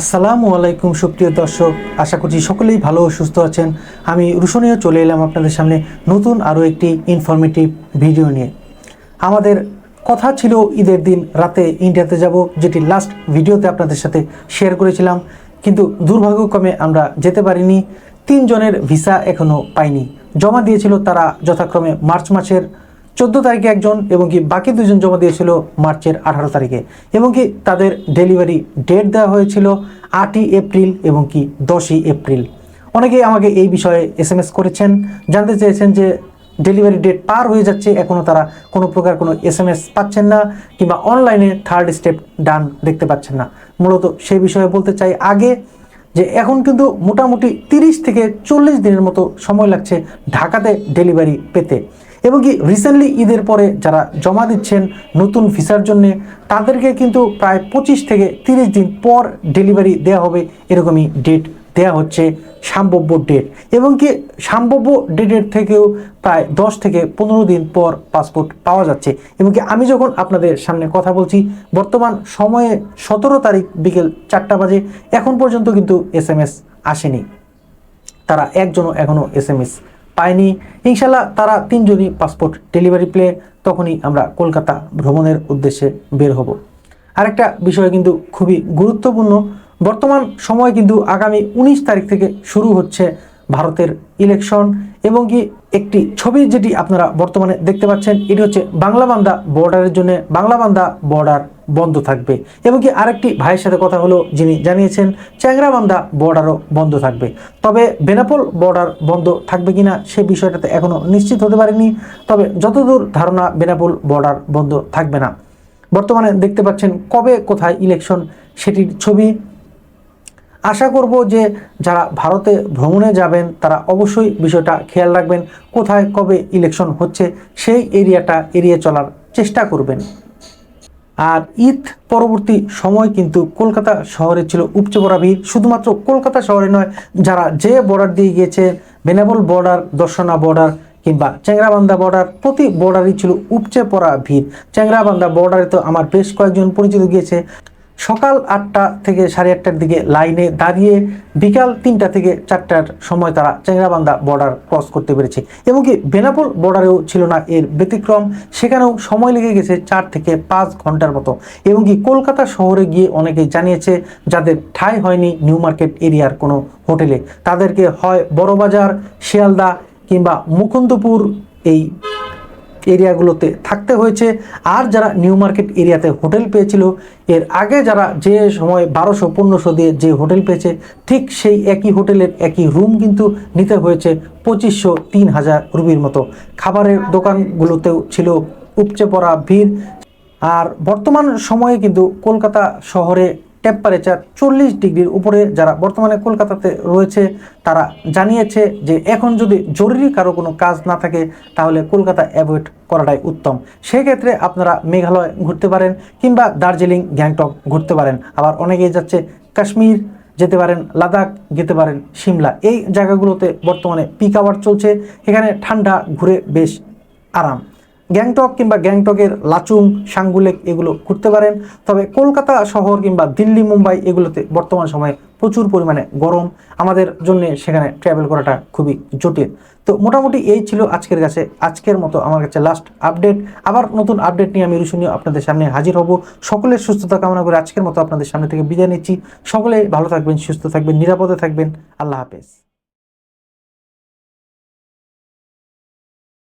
আসসালামু আলাইকুম, সুপ্রিয় দর্শক। আশা করছি সকলেই ভালো ও সুস্থ আছেন। আমি রুশনীয় চলে এলাম আপনাদের সামনে নতুন আরও একটি ইনফরমেটিভ ভিডিও নিয়ে। আমাদের কথা ছিল ঈদের দিন রাতে ইন্ডিয়াতে যাব, যেটি লাস্ট ভিডিওতে আপনাদের সাথে শেয়ার করেছিলাম। কিন্তু দুর্ভাগ্যক্রমে আমরা যেতে পারিনি। তিনজনের ভিসা এখনও পাইনি। জমা দিয়েছিল তারা যথাক্রমে মার্চ মাসের চোদ্দ তারিখে একজন এবং কি বাকি দুজন জমা দিয়েছিল মার্চের আঠারো তারিখে। এবং কি তাদের ডেলিভারি ডেট দেওয়া হয়েছিল আটই এপ্রিল এবং কি দশই এপ্রিল। অনেকেই আমাকে এই বিষয়ে এস এম এস করেছেন, জানতে চেয়েছেন যে ডেলিভারি ডেট পার হয়ে যাচ্ছে এখনও তারা কোনো প্রকার কোনো এস এম এস পাচ্ছেন না কিংবা অনলাইনে থার্ড স্টেপ ডান দেখতে পাচ্ছেন না। মূলত সেই বিষয়ে বলতে চাই আগে যে এখন কিন্তু মোটামুটি তিরিশ থেকে চল্লিশ দিনের মতো সময় লাগছে ঢাকাতে ডেলিভারি পেতে। এবং কি রিসেন্টলি ঈদের পরে যারা জমা দিচ্ছেন নতুন ভিসার জন্যে, তাদেরকে কিন্তু প্রায় পঁচিশ থেকে তিরিশ দিন পর ডেলিভারি দেওয়া হবে এরকমই ডেট দেওয়া হচ্ছে, সম্ভাব্য ডেট এবং কি সম্ভাব্য ডেটের থেকেও প্রায় দশ থেকে পনেরো দিন পর পাসপোর্ট পাওয়া যাচ্ছে। এবং কি আমি যখন আপনাদের সামনে কথা বলছি, বর্তমান সময়ে সতেরো তারিখ বিকেল চারটা বাজে, এখন পর্যন্ত কিন্তু এস এম এস আসেনি। তারা একজনও এখনও এস এম এস পায়নি। ইনশাল্লাহ তারা তিনজনই পাসপোর্ট ডেলিভারি প্লে তখনই আমরা কলকাতা ভ্রমণের উদ্দেশ্যে বের হব। আরেকটা বিষয় কিন্তু খুবই গুরুত্বপূর্ণ, বর্তমান সময় কিন্তু আগামী উনিশ তারিখ থেকে শুরু হচ্ছে ভারতের ইলেকশন এবং কি একটি ছবি যেটি আপনারা বর্তমানে দেখতে পাচ্ছেন, এটি হচ্ছে বাংলাবান্ধা বর্ডারের জন্য বাংলাবান্ধা বর্ডার বন্ধ থাকবে। এবং কি আরেকটি ভাইয়ের সাথে কথা হলো, যিনি জানিয়েছেন চ্যাংরাবান্ধা বর্ডারও বন্ধ থাকবে। তবে বেনাপোল বর্ডার বন্ধ থাকবে কিনা সে বিষয়টাতে এখনও নিশ্চিত হতে পারেনি। তবে যতদূর ধারণা বেনাপোল বর্ডার বন্ধ থাকবে না। বর্তমানে দেখতে পাচ্ছেন কবে কোথায় ইলেকশন সেটির ছবি। আশা করব যে যারা ভারতে ভ্রমণে যাবেন, তারা অবশ্যই বিষয়টা খেয়াল রাখবেন, কোথায় কবে ইলেকশন হচ্ছে, সেই এরিয়াটা এড়িয়ে চলার চেষ্টা করবেন। আর ঈদ পরবর্তী সময় কিন্তু কলকাতা শহরে ছিল উপচে পড়া ভিড়। শুধুমাত্র কলকাতা শহরে নয়, যারা যে বর্ডার দিয়ে গিয়েছে বেনাবল বর্ডার দর্শনা বর্ডার কিংবা চ্যাংরাবান্ধা বর্ডার প্রতি বর্ডারই ছিল উপচে পড়া ভিড়। চ্যাংরাবান্ধা বর্ডারে তো আমার বেশ কয়েকজন পরিচিত গিয়েছে। সকাল আটটা থেকে সাড়ে আটটার দিকে লাইনে দাঁড়িয়ে বিকাল তিনটা থেকে চারটার সময় তারা চ্যাংরাবান্ধা বর্ডার ক্রস করতে পেরেছে। এবং কি বেনাপোল বর্ডারেও ছিল না এর ব্যতিক্রম। সেখানেও সময় লেগে গেছে চার থেকে পাঁচ ঘণ্টার মতো। এবং কি কলকাতা শহরে গিয়ে অনেকেই জানিয়েছে, যাদের ঠাঁই হয়নি নিউ মার্কেট এরিয়ার কোনো হোটেলে, তাদেরকে হয় বড়বাজার, শিয়ালদা কিংবা মুকুন্দপুর এই এরিয়াগুলোতে থাকতে হয়েছে। আর যারা নিউ মার্কেট এরিয়াতে হোটেল পেয়েছিল, এর আগে যারা যে সময় বারোশো, পনেরোশো দিয়ে যে হোটেল পেয়েছে, ঠিক সেই একই হোটেলের একই রুম কিন্তু নিতে হয়েছে পঁচিশশো, তিন হাজার রুপির মতো। খাবারের দোকানগুলোতেও ছিল উপচে পড়া ভিড়। আর বর্তমান সময়ে কিন্তু কলকাতা শহরে টেম্পারেচার চল্লিশ ডিগ্রির উপরে যারা বর্তমানে কলকাতাতে রয়েছে, তারা জানিয়েছে যে এখন যদি জরুরি কারও কোনো কাজ না থাকে, তাহলে কলকাতা অ্যাভয়েড করাটাই উত্তম। সেক্ষেত্রে আপনারা মেঘালয় ঘুরতে পারেন কিংবা দার্জিলিং, গ্যাংটক ঘুরতে পারেন। আবার অনেকেই যাচ্ছে কাশ্মীর যেতে পারেন, লাদাখ যেতে পারেন, সিমলা। এই জায়গাগুলোতে বর্তমানে পিক আওয়ার চলছে। এখানে ঠান্ডা, ঘুরে বেশ আরাম। গ্যাংটক কিংবা গ্যাংটকের লাচুং, সাংগুলেক এগুলো ঘুরতে পারেন। তবে কলকাতা শহর কিংবা দিল্লি, মুম্বাই এগুলোতে বর্তমান সময়ে প্রচুর পরিমাণে গরম। আমাদের জন্য সেখানে ট্রাভেল করাটা খুবই জটিল। তো মোটামুটি এই ছিল আজকের কাছে। আজকের মতো আমার কাছে লাস্ট আপডেট আবার নতুন আপডেট নিয়ে আমি রুশনীয় আপনাদের সামনে হাজির হব। সকলের সুস্থতা কামনা করে আজকের মতো আপনাদের সামনে থেকে বিদায় নিচ্ছি। সকলে ভালো থাকবেন, সুস্থ থাকবেন, নিরাপদে থাকবেন। আল্লাহ হাফেজ।